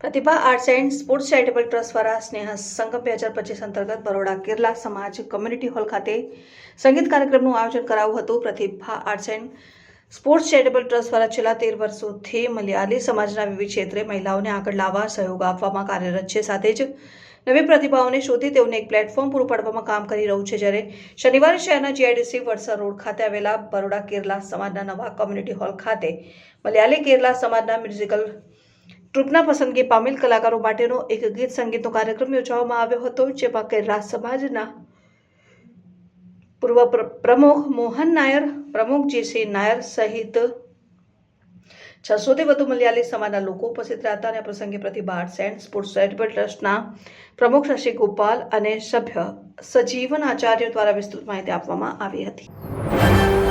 Pratibha arts and sports charitable trust દ્વારા સ્નેહ સંગમ બે હજાર પચીસ અંતર્ગત બરોડા કેરલા સમાજ કમ્યુનિટી હોલ ખાતે સંગીત કાર્યક્રમનું આયોજન કરાયું હતું. Pratibha arts and sports charitable trust દ્વારા છેલ્લા તેર વર્ષોથી મલયાલી સમાજના વિવિધ ક્ષેત્રે મહિલાઓને આગળ લાવવા સહયોગ આપવામાં કાર્યરત છે. સાથે જ નવી પ્રતિભાઓને શોધી તેઓને એક પ્લેટફોર્મ પૂરું પાડવામાં કામ કરી રહ્યું છે. જ્યારે શનિવારે શહેરના જીઆઈડીસી વડસર રોડ ખાતે આવેલા બરોડા કેરલા સમાજના નવા કોમ્યુનિટી હોલ ખાતે મલયાલી કેરલા સમાજના મ્યુઝિકલ ટ્રુપના પસંદગી પામેલ કલાકારો માટેનો એક ગીત સંગીતનો કાર્યક્રમ યોજવામાં આવ્યો હતો, જેમાં કેરલા સમાજના પૂર્વ પ્રમુખ મોહન નાયર પ્રમુખ જીસી નાયર સહિત છસોથી વધુ મલયાલી સમાજના લોકો ઉપસ્થિત રહ્યા હતા અને પ્રસંગે Pratibha arts and sports charitable ટ્રસ્ટના પ્રમુખ શશી ગોપાલ અને સભ્ય સજીવન આચાર્ય દ્વારા વિસ્તૃત માહિતી આપવામાં આવી હતી.